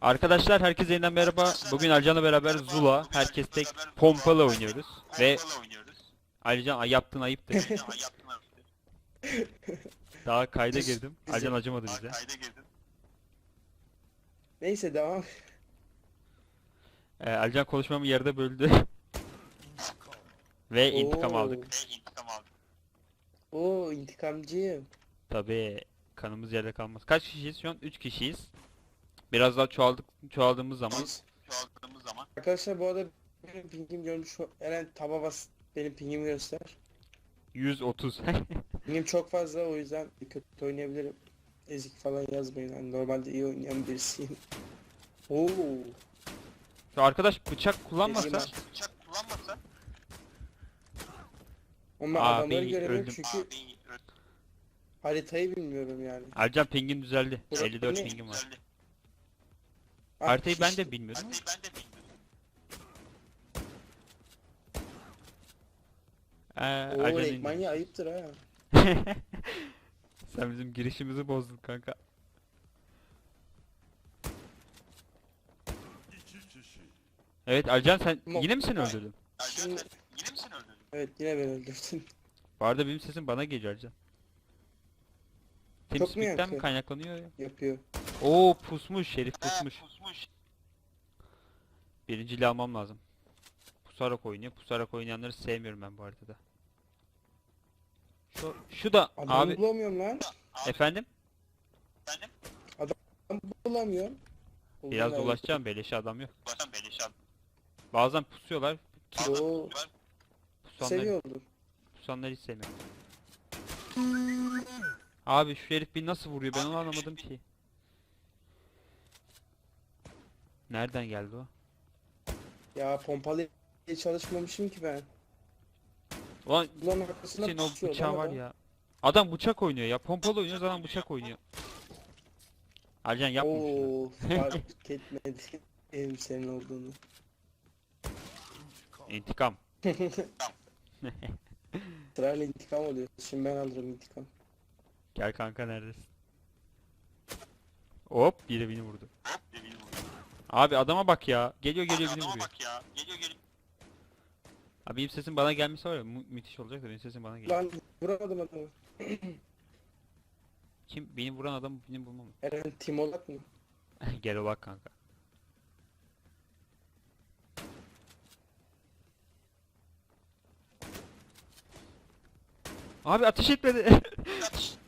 Arkadaşlar herkese yeniden merhaba. Bugün Alcan'la beraber Zula, herkes tek pompalı oynuyoruz. Ve Alcan ay yaptığın ayıptır. Daha kayda girdim. Alcan acımadı bize. Neyse devam. Ee, Alcan konuşmamı yarıda böldü. Ve intikam Oo. aldık. Oo intikamcıyım. Tabii kanımız yerde kalmaz. Kaç kişiyiz şu an? 3 kişiyiz. Biraz daha çoğaldık çoğaldığımız zaman Arkadaşlar bu arada benim pingim görmüş. Eren taba bas. Benim pingimi göster. 130. Pingim çok fazla o yüzden bir kötü oynayabilirim. Ezik falan yazmayın. Hani normalde iyi oynayan birisiyim. Oo. Şu arkadaş bıçak kullanmasa ben. Ama ben Aa, adamları ben göremiyorum öldüm. çünkü haritayı bilmiyorum yani. Alcan pingin düzeldi. Burası 54 ne? pingim var. Ah, Haritayı ben de bilmiyordum. Ee, Oo Alcan Ekmanya ayıptır ha. Sen bizim girişimizi bozdun kanka. Evet Alcan sen Mo- yine mi seni öldürdün? Şimdi... Evet yine beni öldürdün. Bu arada benim sesim bana geliyor Alcan. Çok mu TeamSpeak'ten mi yankı? kaynaklanıyor ya? Yapıyor. Oo pusmuş şerif pusmuş. Birinciliği almam lazım. Pusarak oynuyor. Pusarak oynayanları sevmiyorum ben bu haritada. Şu, şu da Adamı abi bulamıyorum lan. efendim Adamı bulamıyorum. Buldum biraz dolaşacağım beleşe adam yok. Bazen pusuyorlar. Ki Oo pusanları, seviyordum. pusanları hiç sevmiyorum. Abi şu herif beni nasıl vuruyor ben onu anlamadım ki. Nereden geldi o? Ya pompalı çalışmamışım ki ben. Ulan Ulan arkasına senin o pusuyor bıçağı lan var adam. ya. Adam bıçak oynuyor ya. Pompalı oynuyor adam bıçak oynuyor. Alcan yapma şunu. Oo fark etmedi benim senin olduğunu. İntikam. Sırayla intikam oluyor. Şimdi ben alırım intikam. Gel kanka neredesin? Hop biri beni vurdu. Abi adama bak ya. Geliyor geliyor beni vuruyor. Abi benim sesim bana gelmesi var ya mü- müthiş olacak da benim sesim bana geliyor. Lan vuramadım adamı. Kim? Beni vuran adam beni bulmam. Eren Timolak mı? Gel o bak kanka. Abi ateş etmedi.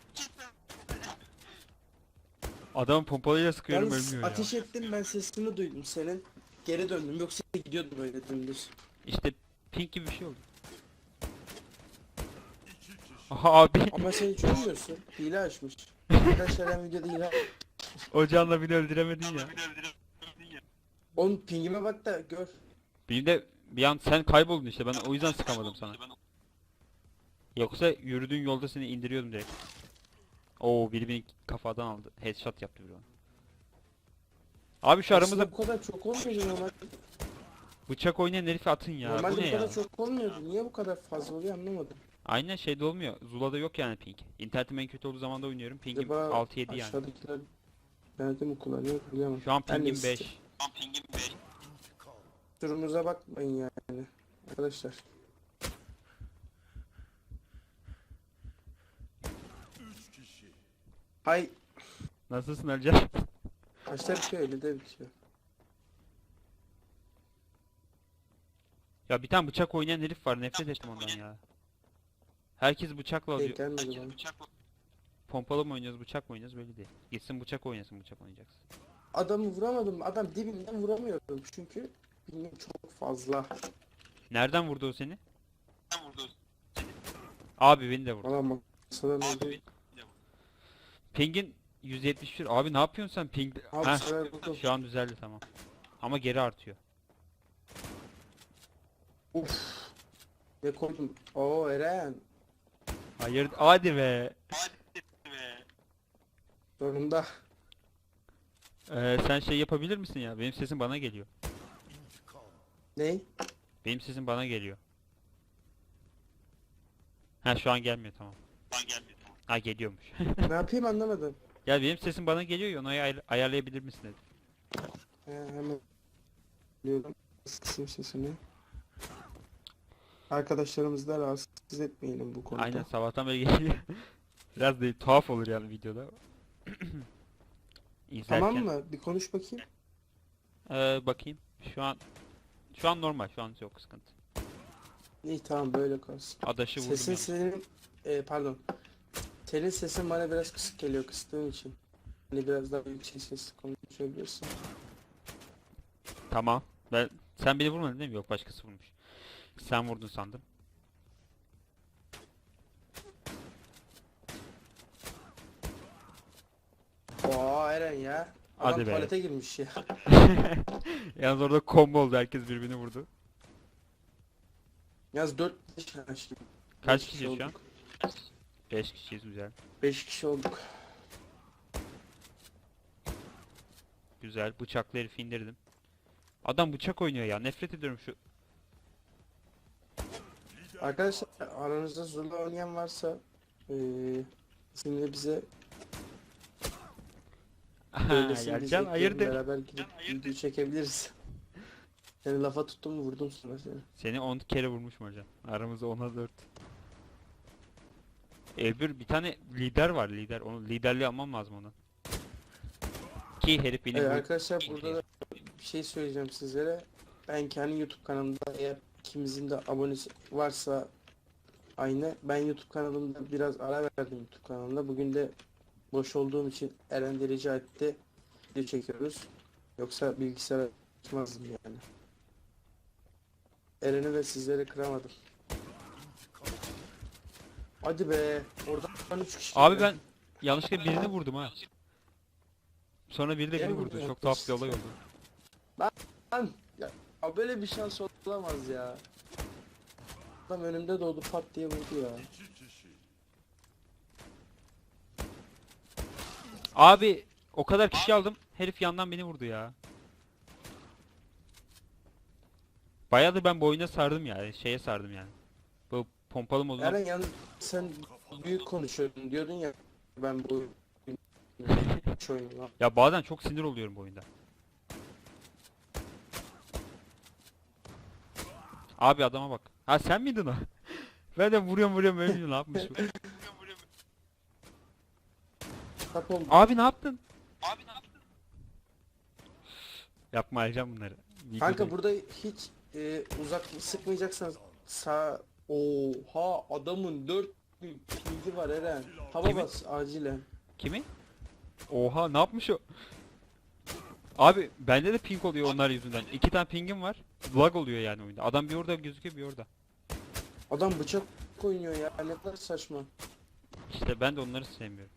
Adamın pompalıyla sıkıyorum Yalnız ölmüyor ya. ateş ettim ben sesini duydum senin. Geri döndüm yoksa gidiyordum böyle dümdüz. İşte pink gibi bir şey oldu. Aha abi Ama sen hiç ölmüyorsun. Hile açmış. Arkadaşlar ben videoda hile ocağınla beni öldüremedin ya. Onun pingime bak da gör. Benim de bir an sen kayboldun işte ben o yüzden sıkamadım sana. Yoksa yürüdüğün yolda seni indiriyordum direkt. Oo biri beni kafadan aldı. Headshot yaptı biri ona. Abi şu Aslında aramızda bu kadar çok olmuyordu normal. bıçak oynayan herifi atın ya. Bu Normalde ne bu kadar ya? çok olmuyordu. Niye bu kadar fazla oluyor anlamadım. Aynen şeyde olmuyor. Zula'da yok yani ping. İnternetim en kötü olduğu zaman da oynuyorum. Pingim Acaba 6-7 yani. Aşağıdakiler nerede mi kullanıyor bilemem. Şu an pingim neyse. 5. Durumunuza bakmayın yani. Arkadaşlar. Hay Nasılsın Ercan? kaçta bitiyor 50'de bitiyor. ya bir tane bıçak oynayan herif var. Nefret ettim ondan ya. Herkes bıçakla alıyor. Denk gelmedi bana. Pompalı mı oynuyoruz, bıçak mı oynuyoruz belli değil. Gitsin bıçak oynasın, bıçak oynayacaksın. Adamı vuramadım. Adam dibinden vuramıyorum çünkü bilmiyorum çok fazla. Nereden vurdu o seni? Abi beni de vurdu. Valla masadan oldu. Ping'in 171. Abi ne yapıyorsun sen ping? Abi Heh, şu an düzeldi tamam. Ama geri artıyor. Uf. Ne koydum? Oo Eren. Hayır, hadi be. Sonunda. Ee, sen şey yapabilir misin ya? Benim sesim bana geliyor. Ne? Benim sesim bana geliyor. Ha şu an gelmiyor tamam. Ha geliyormuş. ne yapayım anlamadım. ya benim sesim bana geliyor ya onu ayar- ayarlayabilir misin dedim. He, hemen biliyorum. Kısım sesini. Arkadaşlarımızı da rahatsız etmeyelim bu konuda. Aynen sabahtan beri geliyor. Biraz da tuhaf olur yani videoda. İzlerken. Tamam mı? Bir konuş bakayım. Ee, bakayım. Şu an şu an normal. Şu an yok sıkıntı. İyi tamam böyle kalsın. Adaşı vurdum Sesin yani. senin e, pardon. Senin sesin bana biraz kısık geliyor kıstığım için. Hani biraz daha yüksek sesle konuşabilirsin. Tamam. Ben sen beni vurmadın değil mi? Yok başkası vurmuş. Sen vurdun sandım. Oo Eren ya. Adam Hadi be. tuvalete girmiş ya. Yalnız orada combo oldu. Herkes birbirini vurdu. Yaz 4 kişi şimdi. Kaç kişiyiz şu an? Olduk. 5 kişiyiz güzel. 5 kişi olduk. Güzel. Bıçaklı herifi indirdim. Adam bıçak oynuyor ya. Nefret ediyorum şu. Arkadaşlar aranızda Zula oynayan varsa eee isimle bize söylesin Yercan hayırdır? beraber gidip video çekebiliriz. Seni lafa tuttum mu vurdum sana seni. Seni 10 kere vurmuşum hocam. Aramızda 10'a 4. Öbür bir tane lider var lider. Onu liderliği almam lazım ona. Ki herif beni Evet, arkadaşlar burada da bir şey söyleyeceğim sizlere. Ben kendi YouTube kanalımda eğer ikimizin de abonesi varsa aynı. Ben YouTube kanalımda biraz ara verdim YouTube kanalımda. Bugün de boş olduğum için Eren de rica etti. Video çekiyoruz. Yoksa bilgisayar açmazdım yani. Eren'i ve sizleri kıramadım. Hadi be. Oradan 3 kişi. Abi ben yanlışlıkla birini vurdum ha. Sonra biri de Beni vurdu Çok tuhaf bir olay oldu. Lan ya, ya böyle bir şans olamaz ya. Adam önümde doğdu pat diye vurdu ya. Abi o kadar kişi aldım. Herif yandan beni vurdu ya. Bayağı da ben bu oyuna sardım yani. Şeye sardım yani. Pompalı moduna Eren yalnız sen büyük konuşuyordun diyordun ya ben bu hiç oynamam. Ya bazen çok sinir oluyorum bu oyunda. Abi adama bak. Ha sen miydin o? ben de vuruyorum vuruyorum ölmüyor ne yapmış bu? Abi ne yaptın? Abi ne yaptın? Yapma alacağım bunları. Kanka Videoda- burada hiç e, uzak sıkmayacaksan sağ Oha adamın 4 pingi var Eren. Hava Kimin? bas acilen. Kimi? Oha ne yapmış o? Abi bende de ping oluyor onlar yüzünden. İki tane pingim var. Lag oluyor yani oyunda. Adam bir orada gözüküyor bir orada. Adam bıçak oynuyor ya ne kadar saçma. İşte ben de onları sevmiyorum.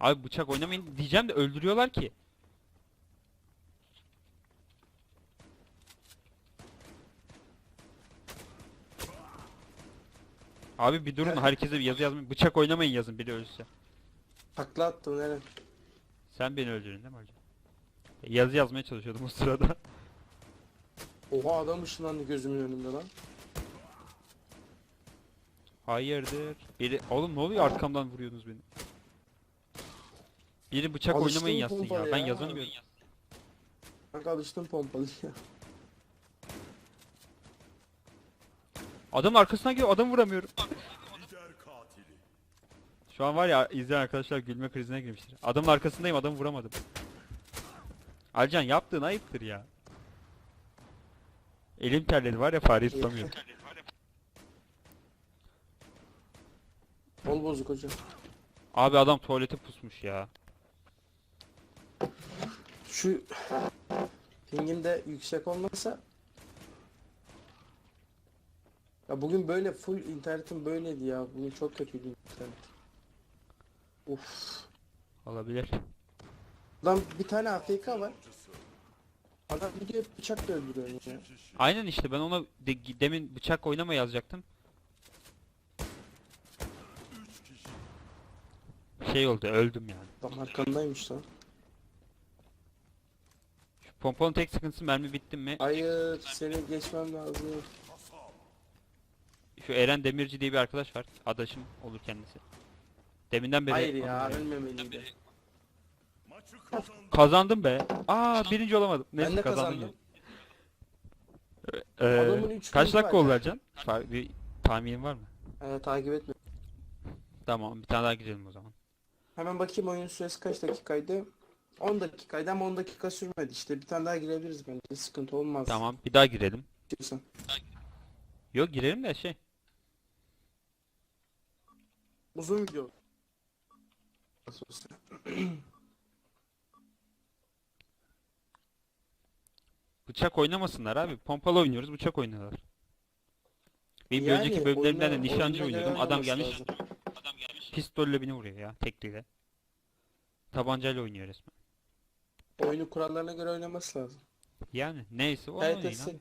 Abi bıçak oynamayın diyeceğim de öldürüyorlar ki. Abi bir durun herkese bir yazı yazmayın. Bıçak oynamayın yazın biri ölürse. Takla attın Eren. Sen beni öldürün değil mi hocam? Yazı yazmaya çalışıyordum o sırada. Oha adam ışınlandı gözümün önünde lan. Hayırdır? Biri oğlum ne oluyor arkamdan vuruyorsunuz beni? Biri bıçak Alıştın oynamayın yazsın ya. pompalı Ben ya? yazanı. Kanka alıştım pompalı Adamın arkasından geliyor adam vuramıyorum. Şu an var ya izleyen arkadaşlar gülme krizine girmiştir. Adamın arkasındayım adamı vuramadım. Alcan yaptığın ayıptır ya. Elim terledi var ya fareyi tutamıyorum. Bol bozuk hocam. Abi adam tuvalete pusmuş ya. Şu pingim de yüksek olmasa ya bugün böyle full internetim böyleydi ya. Bugün çok kötüydü internet. Uf. Olabilir. Lan bir tane AFK var. Adam gidiyor bıçakla öldürüyor ya. Aynen işte ben ona de- demin bıçak oynama yazacaktım. Şey oldu öldüm yani. Adam arkandaymış lan. Şu pompanın tek sıkıntısı mermi bitti mi? Hayır seni geçmem lazım. Şu Eren Demirci diye bir arkadaş var. Adaşım olur kendisi. Deminden beri Hayır ya diyorum. ölmemeliydi. Kazandım be. Aa birinci olamadım. Neyse ben de kazandım. kazandım. Ee, Adamın üç kaç dakika oldu. Ercan? Fa- Bir tahminin var mı? Ee, takip etme. Tamam bir tane daha girelim o zaman. Hemen bakayım oyun süresi kaç dakikaydı? 10 dakikaydı ama 10 dakika sürmedi işte. Bir tane daha girebiliriz bence. Sıkıntı olmaz. Tamam bir daha girelim. İstiyorsan. Yok girelim de şey. Uzun video. Nasıl olsa. Bıçak oynamasınlar abi. Pompalı oynuyoruz bıçak oynuyorlar. Benim bir Yani önceki bölümlerimden de oyuna- nişancı oyuna göre oynuyordum. Adam oynaması gelmiş lazım. pistolle beni vuruyor ya tekliyle. Tabancayla oynuyor resmen. Oyunu kurallarına göre oynaması lazım. Yani neyse o oynayın abi.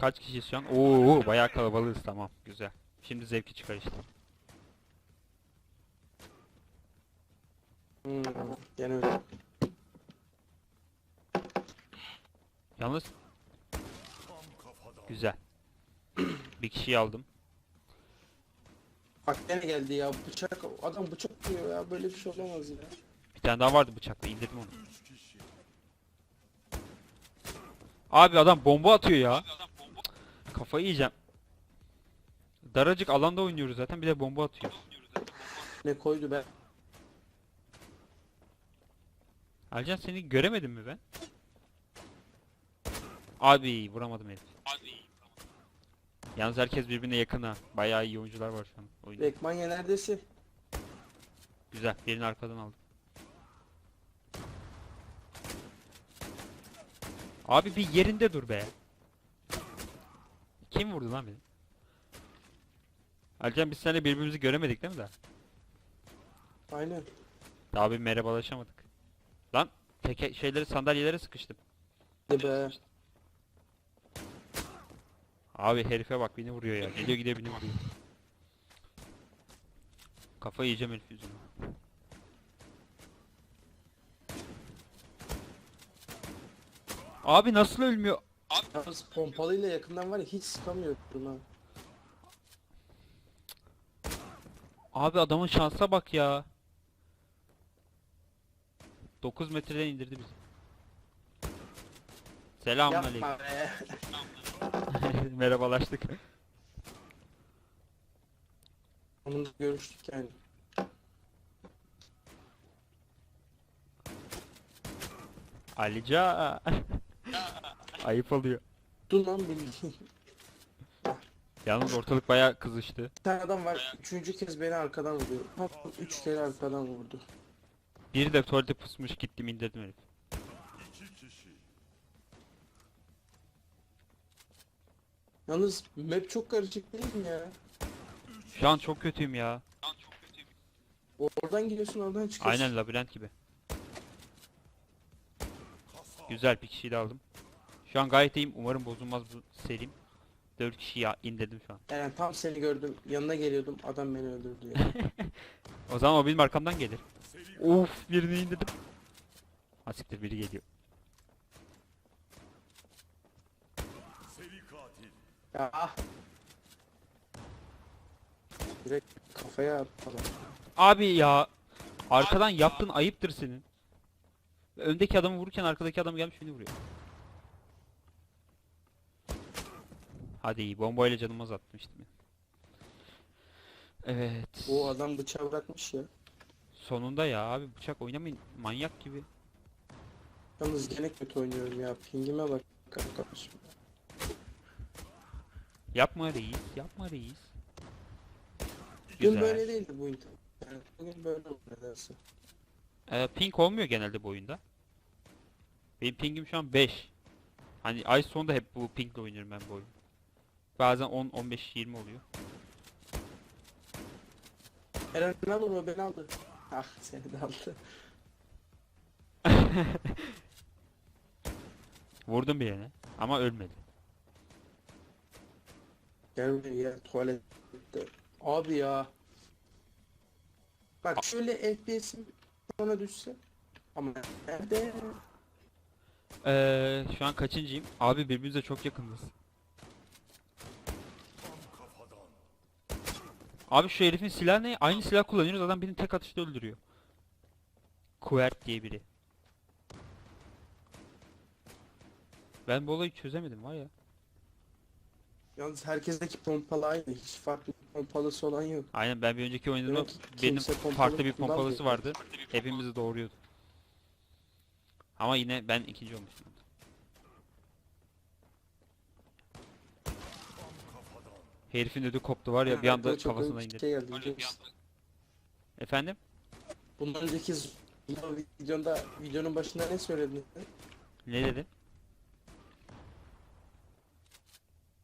Kaç kişiyiz şu an? Oo bayağı kalabalığız tamam güzel. Şimdi zevki çıkar işte. Hmm, gene öyle. Yalnız güzel. Bir kişiyi aldım. Bak gene geldi ya bıçak. Adam bıçak diyor ya böyle bir şey olamaz ya. Bir tane daha vardı bıçakla indirdim onu. Abi adam bomba atıyor ya. Kafayı yiyeceğim. Daracık alanda oynuyoruz zaten bir de bomba atıyor. Ne koydu be? Alcan seni göremedim mi ben? Abi vuramadım herif. Yalnız herkes birbirine yakın ha. Bayağı iyi oyuncular var şu an oyunda. Rekmanya neredesin? Güzel. Birini arkadan aldım. Abi bir yerinde dur be. Kim vurdu lan beni? Alcan biz seninle birbirimizi göremedik değil mi daha? Aynen. Daha bir merhabalaşamadık. Lan teke şeyleri sandalyelere sıkıştım. Hadi be. Abi herife bak beni vuruyor ya. Geliyor gidiyor beni vuruyor. Kafayı yiyeceğim herif yüzüne. Abi nasıl ölmüyor? Yalnız pompalıyla yakından var ya hiç sıkamıyordum ha. Abi adamın şansa bak ya. 9 metreden indirdi bizi. Selamünaleyküm. Yapma be. Merhabalaştık. Onunla görüştük yani. Alica. Ayıp oluyor. Dur lan bildiğin. Yalnız ortalık bayağı kızıştı. Bir tane adam var. Üçüncü kez beni arkadan vuruyor. Tam üç kere arkadan vurdu. Biri de tuvalete pusmuş gittim indirdim herif. Yalnız map çok karışık değil mi ya? Şu an çok kötüyüm ya. Oradan giriyorsun oradan çıkıyorsun. Aynen labirent gibi. Güzel bir kişiyi de aldım. Şu an gayet iyiyim. Umarım bozulmaz bu serim. 4 kişiyi ya- indirdim şu an. Yani tam seni gördüm. Yanına geliyordum. Adam beni öldürdü ya. O zaman o benim arkamdan gelir. Of birini indirdim. Ha siktir biri geliyor. ya ah. Direkt kafaya attı adam. Abi ya. Arkadan yaptığın ayıptır senin. Öndeki adamı vururken arkadaki adam gelmiş beni vuruyor. Hadi iyi bombayla canımı azaltmıştım ya. Evet. O adam bıçağı bırakmış ya. Sonunda ya abi bıçak oynamayın manyak gibi. Yalnız gene kötü oynuyorum ya. Pingime bak arkadaşım. Yapma reis, yapma reis. Dün Güzel. böyle değildi bu internet. Yani bugün böyle oldu nedense. Ee, ping olmuyor genelde bu oyunda. Benim pingim şu an 5. Hani ay sonunda hep bu pingle oynuyorum ben bu oyunu. Bazen 10, 15, 20 oluyor. Eren ne alır o beni aldı. Ah seni de aldı. Vurdum birine ama ölmedi. Gel buraya gel tuvalette. Abi ya. Bak şöyle FPS'im sana düşse. Ama nerede? Ee, şu an kaçıncıyım? Abi birbirimize çok yakınız. Abi şu herifin silahı ne? Aynı silah kullanıyoruz adam beni tek atışta öldürüyor. Kuert diye biri. Ben bu olayı çözemedim var ya. Yalnız herkesteki pompalı aynı. Hiç farklı bir pompalısı olan yok. Aynen ben bir önceki oynadığımda Demek ki benim kimse pompalı farklı bir kullanmıyor. pompalısı vardı. Hepimizi doğuruyordu. Ama yine ben ikinci olmuştum. Herifin ödü koptu var ya bir anda Aklıma çok kafasına komik bir indir. Şey geldi, biliyor musun? Efendim? Bundan önceki videonda videonun başında ne söyledin? Ne dedin?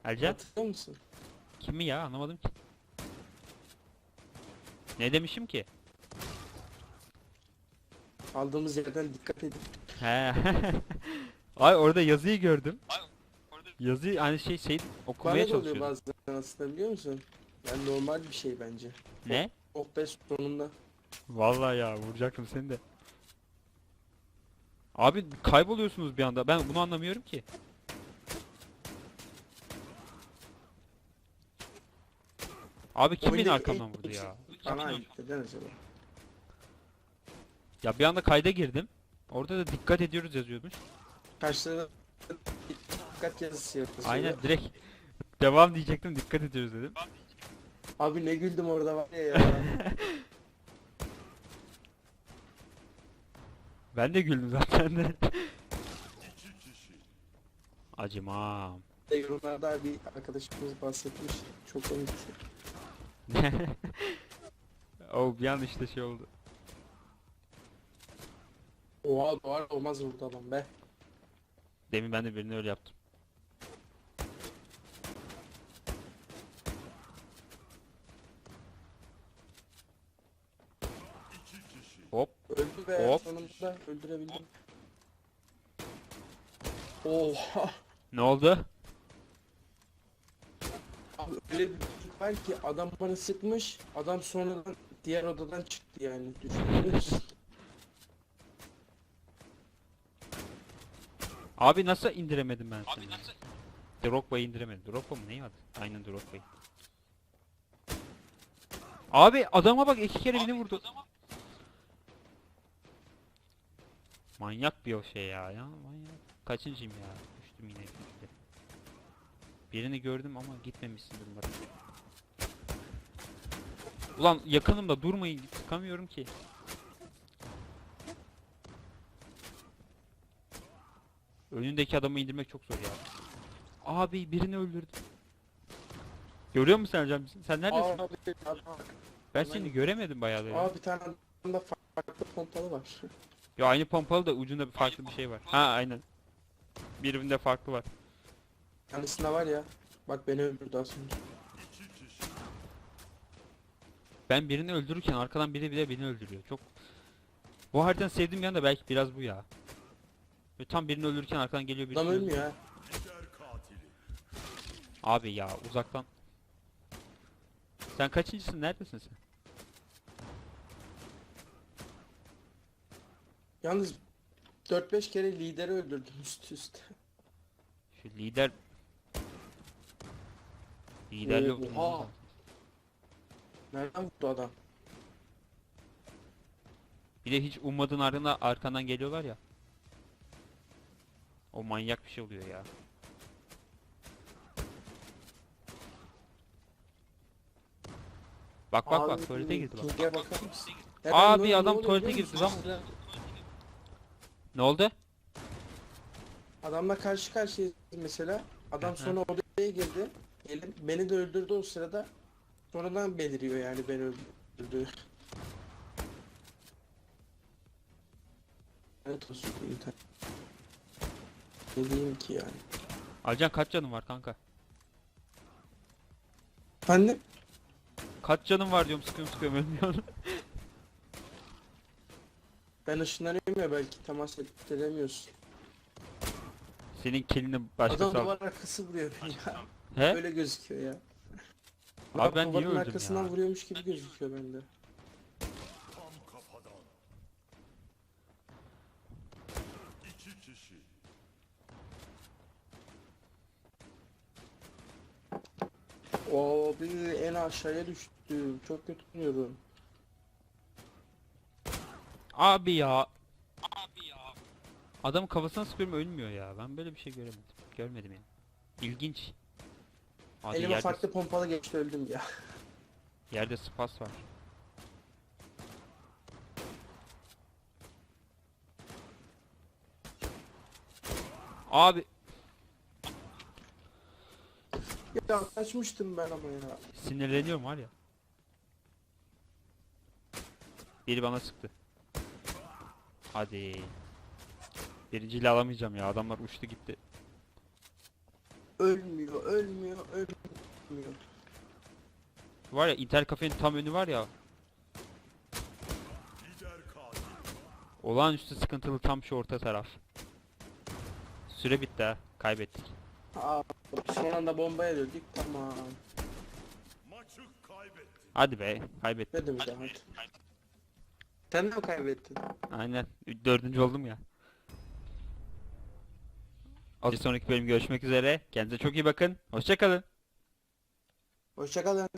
Ercan? Hatırlıyor musun? Kimi ya anlamadım ki. Ne demişim ki? Aldığımız yerden dikkat edin. He. Ay orada yazıyı gördüm. Yazıyı hani şey şey okumaya Bana da oluyor bazen aslında biliyor musun? Yani normal bir şey bence. Ne? Oh be sonunda. Vallahi ya vuracaktım seni de. Abi kayboluyorsunuz bir anda. Ben bunu anlamıyorum ki. Abi kim beni Oyundaki arkamdan en vurdu yüksek- ya? Bana ait. Neden acaba? Ya bir anda kayda girdim. Orada da dikkat ediyoruz yazıyormuş. Karşılarına dikkat yazısı yapıyor. Aynen direkt devam diyecektim dikkat ediyoruz dedim. Abi ne güldüm orada var ya ya. Ben de güldüm zaten de. Acımam. De yorumlarda bir arkadaşımız bahsetmiş. Çok komik. oh bir an işte şey oldu. Oha doğar olmaz vurdu adam be. Demin ben de birini öyle yaptım. Hop. Öldü be Sonunda öldürebildim. Oha. Ne oldu? Öyle bir var ki adam bana sıkmış. Adam sonradan diğer odadan çıktı yani. Musun? Abi nasıl indiremedim ben seni? Drogba'yı indiremedim. Drogba mı neyi adı? Aynen Drogba'yı. Abi adama bak iki kere beni vurdu. Manyak bir o şey ya. Ya manyak. Kaçıncıyım ya? Düştüm yine ikincide. Birini gördüm ama gitmemişsindir umarım. Ulan yakınımda durmayın sıkamıyorum ki. Önündeki adamı indirmek çok zor ya. Abi birini öldürdüm. Görüyor musun Ercan? Sen neredesin? Abi, abi, ben seni göremedim bayağı da ya. abi bir tane adamda farklı pompalı var. Ya aynı pompalı da ucunda bir farklı bir şey var. Ha aynen. Birinde farklı var. Yanısında var ya. Bak beni öldürdü önce. Ben birini öldürürken arkadan biri bile beni öldürüyor. Çok Bu haritanın sevdiğim yanı da belki biraz bu ya. Ve tam birini öldürürken arkadan geliyor birisi. Adam ölmüyor ha. Abi ya uzaktan. Sen kaçıncısın? Neredesin sen? Yalnız 4-5 kere lideri öldürdüm üst üste. Şu lider Liderli Oha. oturmamız Nereden vurdu adam? Bir de hiç ummadığın ardına arkandan geliyorlar ya. O manyak bir şey oluyor ya. Bak bak bak Abi, tuvalete girdi bak. Abi, ne- adam tuvalete girdi lan. Ne oldu? Adamla karşı karşıyayız mesela. Adam sonra odaya girdi. Gelip beni de öldürdü o sırada. Sonradan beliriyor yani beni öldürdü. Evet olsun. Ne diyeyim ki yani. Alcan kaç canın var kanka? Efendim? Kaç canın var diyorum sıkıyorum sıkıyorum ölmüyorsun. Ben ışınlanıyorum ya belki temas ettiremiyorsun. Senin kelini başkası Adam al. duvar arkası vuruyor beni ya. He? Öyle gözüküyor ya. Abi Adam ben niye duvarın öldüm arkasından ya? vuruyormuş gibi gözüküyor bende. Abi en aşağıya düştüm. Çok kötü oynuyorum. Abi ya. Abi ya. Adamın kafasına sıkıyorum ölmüyor ya. Ben böyle bir şey göremedim. Görmedim yani. İlginç. Hadi Elime yerde, farklı pompalı geçti öldüm ya. yerde spas var. Abi Ya kaçmıştım ben ama ya. sinirleniyorum var ya. Biri bana sıktı. Hadi. Birinciyle alamayacağım ya. Adamlar uçtu gitti. Ölmüyor, ölmüyor, ölmüyor. Var ya internet kafenin tam önü var ya. Olağanüstü sıkıntılı tam şu orta taraf. Süre bitti ha. Kaybettik. Aa, son anda bombaya döndük. Tamam. Hadi be. Kaybettik. Demek ya hadi. Sen de mi kaybettin? Aynen. Dördüncü oldum ya. Bir sonraki bölüm görüşmek üzere. Kendinize çok iyi bakın. Hoşçakalın. Hoşçakalın.